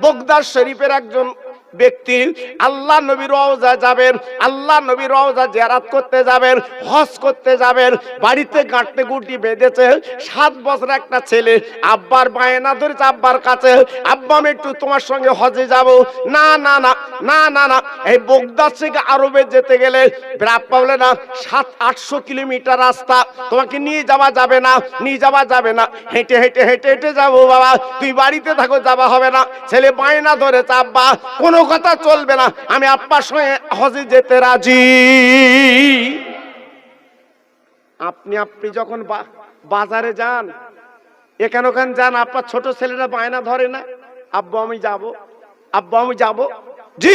বগদাদ শরীফের একজন ব্যক্তি আল্লাহ নবী রওজা যাবেন, আল্লাহ নবী রওজা জিয়ারাত করতে যাবেন, হজ করতে যাবেন, বাড়িতে গাঁটতে গুটি বেঁধেছে, সাত বছর একটা ছেলে, আব্বার বায়না ধরেছে আব্বার কাছে, আব্বা আমি একটু তোমার সঙ্গে হজে যাব। না না না না না না, এই বগদাদ থেকে আরবে যেতে গেলে আব্বা বলে না, সাত, আটশো কিলোমিটার রাস্তা, তোমাকে নিয়ে যাওয়া যাবে না, নিয়ে যাওয়া যাবে না, হেঁটে হেঁটে হেঁটে হেঁটে যাব বাবা, তুই বাড়িতে থাকো যাওয়া হবে না, ছেলে বায়না ধরেছে আব্বা, কোনো কথা চলবে না। আমি আব্বার সঙ্গে হজে যেতে রাজি। আপনি আপনি যখন বাজারে যান, এখান ওখান যান, আপনার ছোট ছেলেরা বায়না ধরে না, আব্বু, আমি যাব, আব্বু, আমি যাব। জি।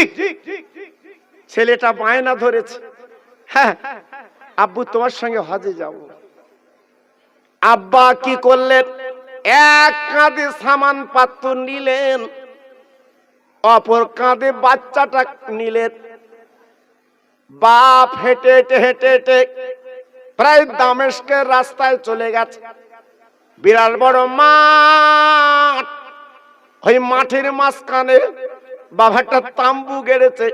ছেলেটা বায়না ধরেছে হ্যাঁ আব্বু, তোমার সঙ্গে হজে যাব। আব্বা কি করলেন? এক কাঁধে সামান পাত্র নিলেন অপর কাঁধে বাচ্চাটা নিলেন বাপ হেঁটে হেঁটে হেঁটে হেঁটে প্রায় দামেশকের রাস্তায় চলে গেছে। বিরাট বড় মাঠ। ওই মাঠের মাঝখানে বাবাটা তাম্বু গেড়েছে,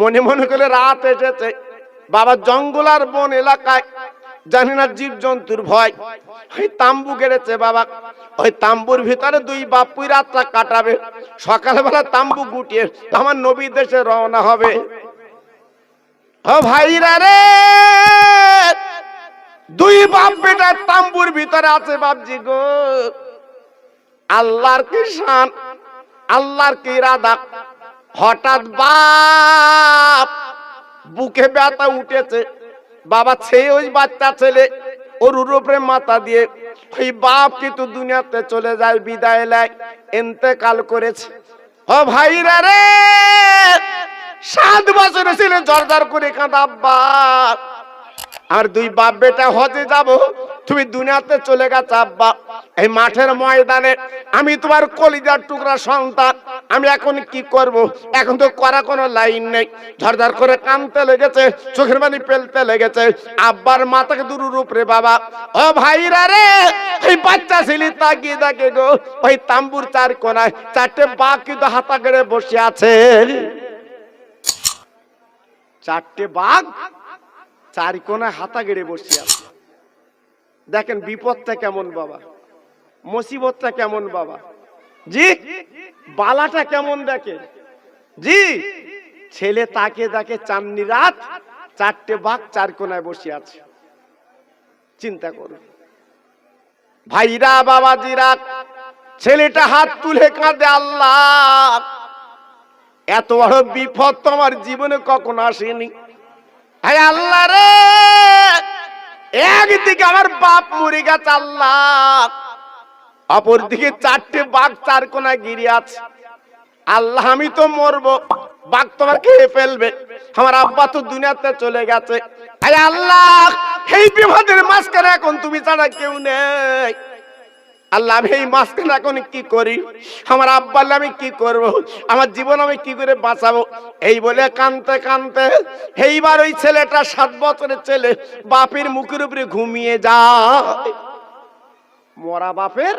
মনে মনে করে রাত এসেছে। বাবা জঙ্গল আর বন এলাকায় জানি না জীব জন্তুর ভয়। ওই তাম্বু গেড়েছে বাবা। ওই তাম্বুর ভিতরে দুই বাপুই রাতটা কাটাবে। সকালবেলা তাম্বু গুটিয়ে আমার নবী দেশে রওনা হবে। ও ভাইরা রে! দুই বাপ বেটা তাম্বুর ভিতরে আছে বাপজি গো। আল্লাহর কি শান, আল্লাহর কি ইরাদা? হঠাৎ বাপ বুকে ব্যথা উঠেছে। বাবা সেই ওই বাচ্চা ছেলে ওর উপরে মাথা দিয়ে ওই বাপ কিন্তু দুনিয়াতে চলে যায়, বিদায় লায় এতেকাল করেছে। ও ভাইরা রে, সাত বছর ছিল জর্দার করে কাঁদা, আব্বা, আর দুই বাপ বেটা হজে যাব? তুমি দুনিয়াতে চলে গেছে, আব্বা। এই মাঠের ময়দানে আমি তোমার কলিজার টুকরা সন্তান। আমি এখন কি করব? এখন তো করা কোনো লাইন নেই। ঝরঝর করে কানতে লেগেছে, চোখের পানি পেলতে লেগেছে। আব্বার মাথাকে দূর উপরে বাবা। ও ভাইরা রে, এই বাচ্চা ছিলি তাকিয়ে দেখে গো, ওই তাম্বুর চার কোনায় চারটে বাঘ কিন্তু হাতা গেড়ে বসে আছে। চারটে বাঘ চারি কোনায় হাতা গেড়ে বসে আছে। দেখেন বিপদটা কেমন বাবা। মুসিবতটা কেমন বাবা। জি, বালাটা কেমন দেখে জি, ছেলে তাকে দেখে চাননি রাত, চারটে বাঘ চার কোনায় বসে আছে। চিন্তা করুন। ভাইরা, বাবাজিরা, ছেলেটা হাত তুলে কাঁদে আল্লাহ। এত বড় বিপদ তোমার জীবনে কখনো আসেনি। হায় আল্লাহ রে! একদিকে আমার বাপ মরে গাছ, আল্লাহ। অপরদিকে চারটে বাঘ চার কোনা গিরি আছে। আল্লাহ, আমি তো মরবো। বাঘ তোমার খেয়ে ফেলবে। আমার আব্বা তো দুনিয়াতে চলে গেছে। আল্লাহ, এই বিপদের মাঝখানে এখন তুমি ছাড়া কেউ নেই। আল্লাহ, আমি এই মাঝখানে এখন কি করি? আমার আব্বা আমি কি করব? আমার জীবন আমি কি করে বাঁচাবো? এই বলে কানতে কানতে এইবার ওই ছেলেটা সাত বছরের ছেলে বাপের মুখের উপরে ঘুমিয়ে যায়। মরা বাপের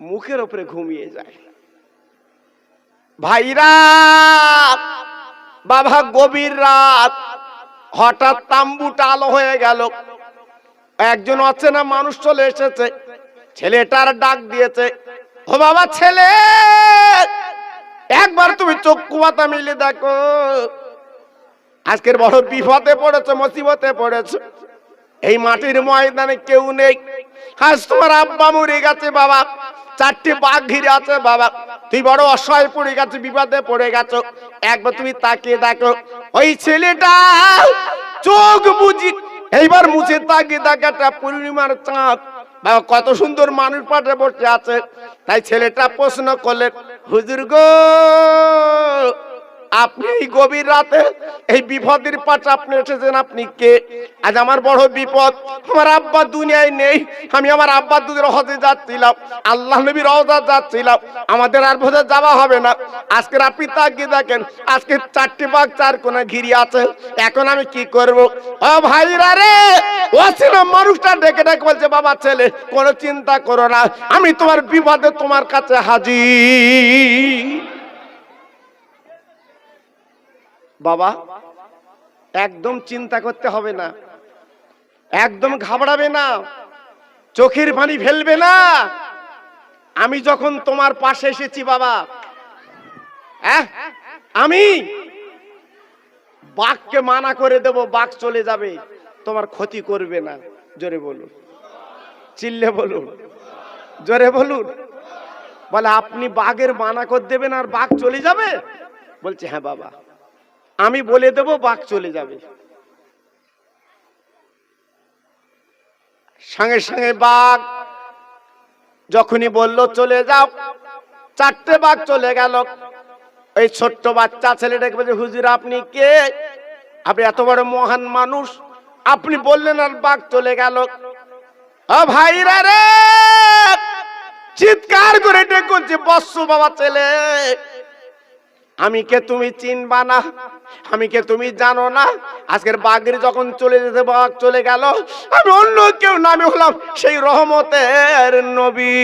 মুখের উপরে ঘুমিয়ে যায়। ভাইরা, বাবা, গভীর রাত। হঠাৎ তাম্বুটা আলো হয়ে গেল। একজন অচেনা মানুষ চলে এসেছে। ছেলেটার ডাক দিয়েছে, ও বাবা ছেলে, একবার তুমি চক্ষু পাতা মিলে দেখো। আজকের বড় বিপদে পড়েছে, মুসিবতে পড়েছে। এই মাটির ময়দানে কেউ নেই। আজ তোমার আব্বা মরে গেছে বাবা, চারটি বাঘ ঘিরে আছে বাবা। তুই বড় অসহায় পড়ে গেছে, বিপদে পড়ে গেছো। একবার তুমি তাকিয়ে দেখো, ওই ছেলেটা চোখ বুঝি, এইবার মুছে তাকিয়ে দেখে একটা পূর্ণিমার চাঁদ। বাবা কত সুন্দর মানুষ পাঠে বসে আছে। তাই ছেলেটা প্রশ্ন করলেন হুজুর গো আপনি এই গভীর রাতে এই বিপদের পাশে আপনি এসেছেন, আপনি কে? আজ আমার বড় বিপদ, আমার আব্বা দুনিয়ায় নেই, আমি আমার আব্বা দুধের হজে যাচ্ছিলাম, আল্লাহ নবীর রওজা যাচ্ছিলাম, আমাদের আর বোধহয় যাওয়া হবে না। আজকে আপনি তাকিয়ে দেখেন, আজকে চারটি বাঘ, চার কোনা ঘিরি আছে। এখন আমি কি করব? ও ভাইরা রে, ও ছিল মানুষটা ডেকে ডেকে বলছে, বাবা ছেলে, কোনো চিন্তা করো না, আমি তোমার বিপদে তোমার কাছে হাজির। বাবা, একদম চিন্তা করতে হবে না। একদম ঘাবড়াবে না। চোখের পানি ফেলবে না। আমি যখন তোমার পাশে এসেছি বাবা আমি বাঘকে মানা করে দেব, বাঘ চলে যাবে। তোমার ক্ষতি করবে না। জোরে বলুন। চিল্লে বলুন। জোরে বলুন। বলে, আপনি বাঘের মানা করে দেবেন আর বাঘ চলে যাবে? বলছে হ্যাঁ বাবা। আমি বলে দেব, বাঘ চলে যাবে। সঙ্গে সঙ্গে বাঘ যখনই বলল, চলে যাও। চারটে বাঘ চলে গেল। ওই ছোট্ট বাচ্চা ছেলেটাকে বলছে হুজুর, আপনি কে? আপনি এত বড় মহান মানুষ। আপনি বললেন আর বাঘ চলে গেল। ও ভাইরা রে! চিৎকার করে ডেকেছে বৎস বাবা ছেলে। আমি কে তুমি চিনবা না? আমি কে তুমি জানো না? আজকের বাগরি যখন চলে যেতে বাঘ চলে গেল, আমি অন্য কেউ নামে হলাম সেই রহমতের নবী।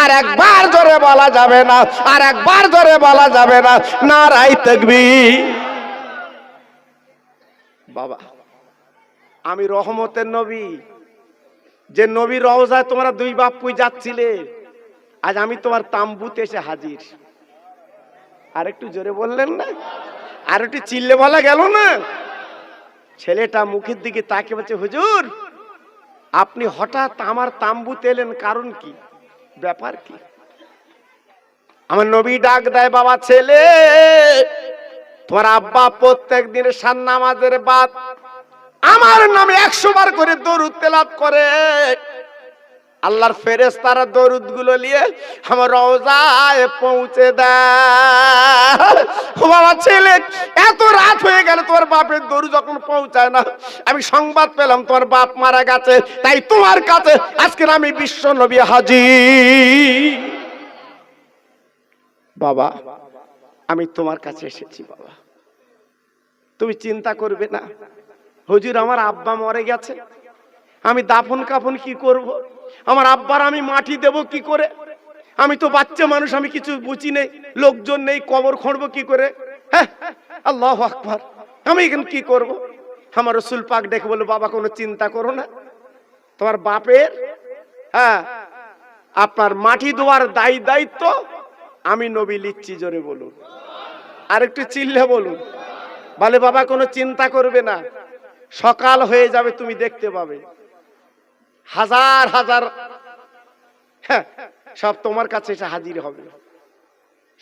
আর একবার জোরে বলা যাবে না, আর একবার জোরে বলা যাবে না নারাই তকবি বাবা, আমি রহমতের নবী। যে নবী রওজায় তোমরা দুই বাপুই যাচ্ছিলে, আজ আমি তোমার তাম্বুতে এসে হাজির। আর একটু জোরে বললেন না? আর একটু চিল্লে বলা গেল না? ছেলেটা মুখের দিকে তাকে বলছে, হুজুর, আপনি হঠাৎ আমার তাম্বুতে এলেন কারণ কি? ব্যাপার কি? আমার নবী ডাক দেয়, বাবা, ছেলে তোমার আব্বা প্রত্যেক দিন সান্নামাজের বাদ, আমার নামে একশো বার করে দৌড় তেলাত করে। আল্লাহর ফেরেস তারা দরুদগুলো নিয়ে আমার রওজায় পৌঁছে দেয়। ছেলে, এত রাত হয়ে গেল, তোমার বাপের দরু যখন পৌঁছায় না, আমি সংবাদ পেলাম, তোমার বাপ মারা গেছে, তাই তোমার কাছে আজকে আমি বিশ্ব নবী হাজি বাবা, আমি তোমার কাছে এসেছি, বাবা। তুমি চিন্তা করবে না। হুজুর, আমার আব্বা মরে গেছে। আমি দাফন কাফন কি করব। আমার আব্বার আমি মাটি দেব কি করে? আমি তো বাচ্চা মানুষ, আমি কিছু বুঝি নেই। লোকজন নেই, কবর খড়বো কি করে? হ্যাঁ আল্লাহ আকবার। আমি এখন কি করব। আমার রসুল পাক ডেকে বলল, বাবা, কোনো চিন্তা করো না। তোমার বাপের হ্যাঁ আপনার মাটি দেওয়ার দায়ী দায়িত্ব আমি নবী লিচ্ছি জোরে বলুন। আর একটু চিল্লে বলুন। বলে, বাবা, কোনো চিন্তা করবে না। সকাল হয়ে যাবে, তুমি দেখতে পাবে। হাজার হাজার। হ্যাঁ, সব তোমার কাছে এসে হাজির হবে।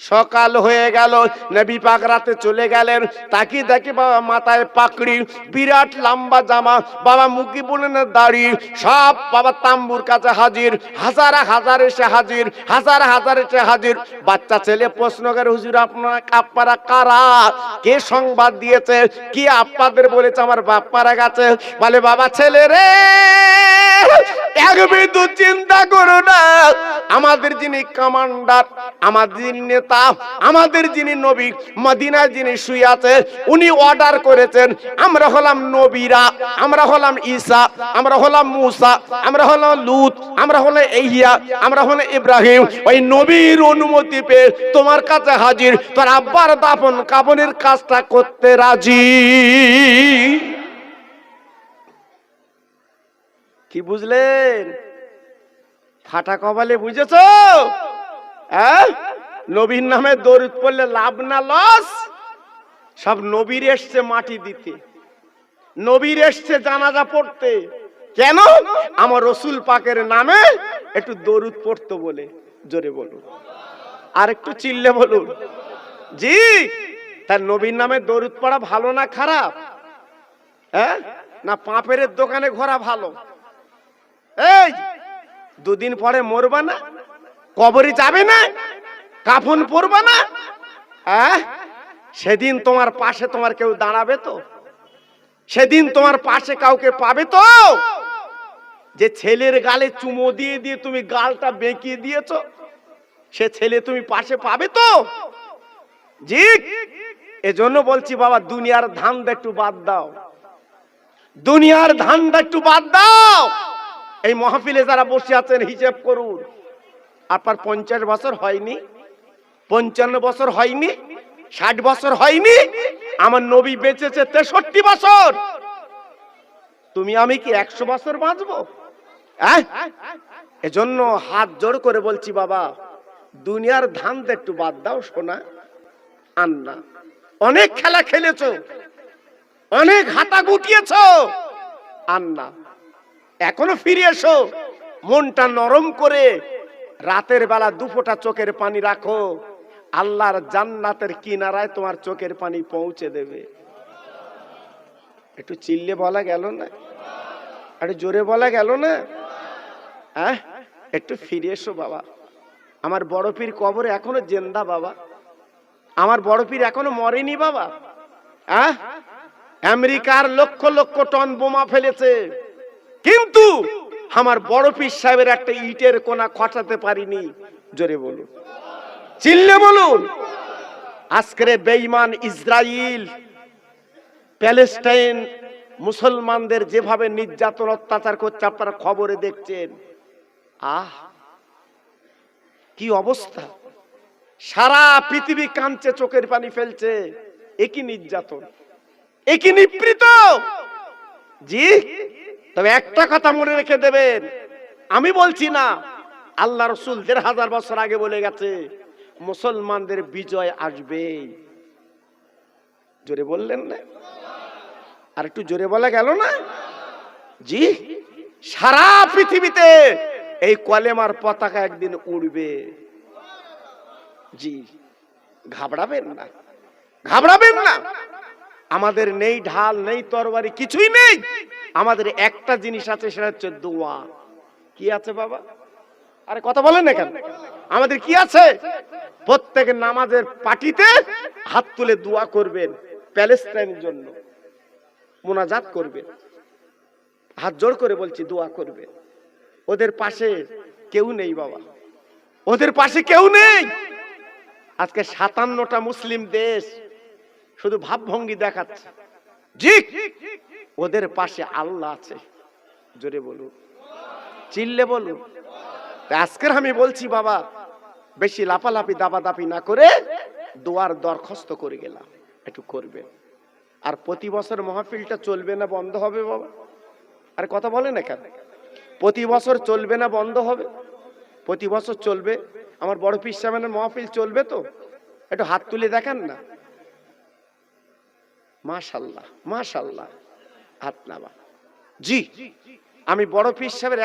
সকাল হয়ে গেল, নবী পাক রাতে চলে গেলেন। তাকি দেখি বাবা মাথায় পাকড়ি, বিরাট লম্বা জামা, বাবা মুখি বলেন দাড়ি, সব বাবা তাম্বুর কাছে হাজির, হাজার হাজার এসে হাজির, হাজার হাজার এসে হাজির। বাচ্চা ছেলে প্রশ্ন করে, হুজুর, আপনার আপনারা কারা? কে সংবাদ দিয়েছে? কি আপনাদের বলেছে? আমার বাপ মারা গেছে। বলে, বাবা ছেলে রে এক বিন্দু চিন্তা করো না। আমাদের যিনি কমান্ডার আমাদের নেতা, আমাদের যিনি নবী, মদিনায় যিনি শুয়ে আছে, উনি অর্ডার করেছেন, আমরা হলাম নবীরা, আমরা হলাম ঈসা, আমরা হলাম মুসা, আমরা হলাম লুত, আমরা হলাম ইহিয়া, আমরা হলাম ইব্রাহিম। ওই নবীর অনুমতি পেয়ে তোমার কাছে হাজির, তোর আব্বার দাফন কাবনের কাজটা করতে রাজি। কি বুঝলেন? ফাটা কপালে বুঝেছ? হ্যাঁ? নবীর নামে দরুদ পড়লে লাভ না লস? সব নবীর এসছে মাটি দিতে। নবীর এসছে জানাজা পড়তে। কেন? আমার রসুল পাকের নামে একটু দরুদ পড়তো বলে। জোরে বলুন। আর একটু চিল্লে বলুন। জি, তার নবীর নামে দরুদ পড়া ভালো না খারাপ? হ্যাঁ? না পাপের দোকানে ঘোরা ভালো? এই, দুদিন পরে মরবা না? কবরে যাবে না? কাফন পরবা না? সেদিন তোমার পাশে তোমার কেউ দাঁড়াবে তো? সেদিন তোমার পাশে কাউকে পাবে তো? যে ছেলের গালে চুমো দিয়ে দিয়ে তুমি গালটা বেঁকিয়ে দিয়েছ, সে ছেলে তুমি পাশে পাবে তো? জি, এজন্য বলছি বাবা, দুনিয়ার ধান্দা একটু বাদ দাও। দুনিয়ার ধান্দা একটু বাদ দাও। এই মহাফিলে যারা বসে আছেন, হিসেব করুন। আপনার পঞ্চাশ বছর হয়নি, পঞ্চান্ন বছর হয়নি, ষাট বছর হয়নি, আমার নবী বেঁচেছে তেষট্টি বছর। তুমি আমি কি একশো বছর বাঁচবো? এজন্য হাত জোর করে বলছি, বাবা, দুনিয়ার ধান্দা একটু বাদ দাও শোনা আন্না, অনেক খেলা খেলেছ, অনেক হাতা গুটিয়েছ। আন্না এখনও ফিরে এসো। মনটা নরম করে রাতের বেলা দুফোটা চোখের পানি রাখো। আল্লাহর জান্নাতের কিনারায় তোমার চোখের পানি পৌঁছে দেবে। একটু চিল্লে বলা গেল না? একটু জোরে বলা গেল না? হ্যাঁ একটু ফিরে এসো বাবা। আমার বড় পীর কবরে এখনও জেন্দা বাবা। আমার বড় পীর এখনও মরেনি বাবা। হ্যাঁ আমেরিকার লক্ষ লক্ষ টন বোমা ফেলেছে। কিন্তু আমার বড় পীর সাহেবের একটা ইটের কোনা খটাতে পারিনি। জোরে বলুন। চিল্লে বলুন। আজকের বেঈমান ইসরায়েল প্যালেস্টাইন মুসলমানদের যেভাবে নির্যাতন, অত্যাচার করছে, আপনারা খবরে দেখছেন। আহ, কি অবস্থা? সারা পৃথিবী কাঁদছে, চোখের পানি ফেলছে। একই নির্যাতন? একই নিপৃত জি? তবে একটা কথা মনে রেখে দেবেন। আমি বলছি না, আল্লাহ রসুল দেড় হাজার বছর আগে বলে গেছে, মুসলমানদের বিজয় আসবে। জোরে বললেন না? আর একটু জোরে বলা গেল না? জি, সারা পৃথিবীতে এই কলেমার পতাকা একদিন উড়বে। জি, ঘাবড়াবেন না ঘাবড়াবেন না। আমাদের নেই ঢাল, নেই তরবারি, কিছুই নেই। আমাদের একটা জিনিস আছে, সেটা হচ্ছে দোয়া। কি আছে বাবা? আরে কথা বলেন না কেন? আমাদের কি আছে? প্রত্যেক নামাজের পাটিতে হাত তুলে দোয়া করবেন, প্যালেস্টাইনের জন্য। মোনাজাত করবেন। হাত জোর করে বলছি, দোয়া করবে ওদের পাশে কেউ নেই বাবা। ওদের পাশে কেউ নেই। আজকে সাতান্নটা মুসলিম দেশ শুধু ভাবভঙ্গি দেখাচ্ছে। জি ওদের পাশে আল্লাহ আছে। জোরে বলুন। চিল্লে বলুন। আজকের আমি বলছি, বাবা, বেশি লাপালাপি দাপাদাপি না করে দোয়ার দরখাস্ত করে গেলাম। একটু করবে আর প্রতি বছর মহাফিলটা চলবে না, বন্ধ হবে, বাবা? আর কথা বলে না কেন? প্রতি বছর চলবে না, বন্ধ হবে? প্রতি বছর চলবে? আমার বড় পিস সাহেবের মহাফিল চলবে তো? একটু হাত তুলে দেখান না? মাশাল্লাহ মাশাল্লাহ। হাত নামা জি আমি বড় পিস সাহেবের